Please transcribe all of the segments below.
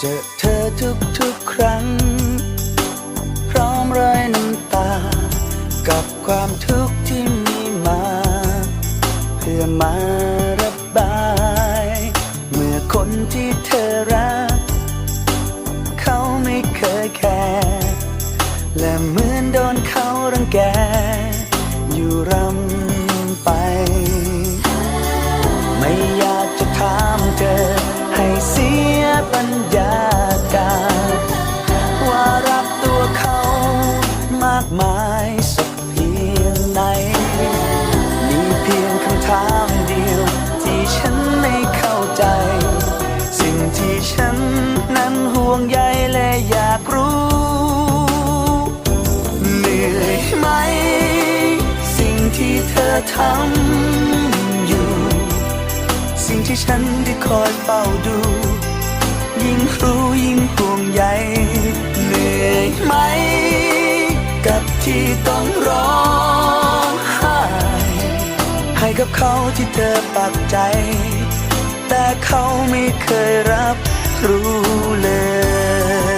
เจอเธอทุกทุกครั้ง พร้อมรอยน้ำตา กับความทุกข์ที่มีมา เพื่อมาระบาย เมื่อคนที่เธอรัก มากมายสักเพียงไหน มีเพียงคำถามเดียว ที่ฉันไม่เข้าใจ สิ่งที่ฉันนั้นห่วงใยและอยากรู้เหนื่อยไหม สิ่งที่เธอทำอยู่ สิ่งที่ฉันได้คอยเฝ้าดู ยิ่งรู้ยิ่งห่วงใยเหนื่อยไหม ที่ต้องร้องไห้ให้กับเขาที่เธอปักใจ แต่เขาไม่เคยรับรู้เลย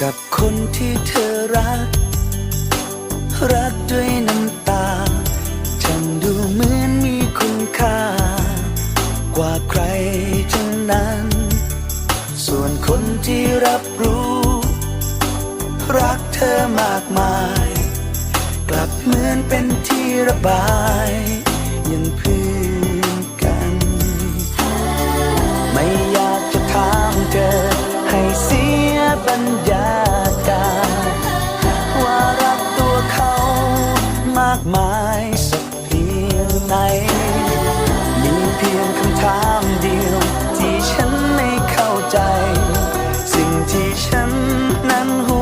กับคนที่เธอรัก รักด้วยน้ำ นั้น ส่วนคนที่รับรู้ รักเธอมากมาย กลับเหมือนเป็นที่ระบายยังเพื่อนกัน ไม่อยากจะถามเธอ ให้เสียบรรยากาศว่ารักตัวเขามากมายสักเพียงไหนมีเพียงคำถาม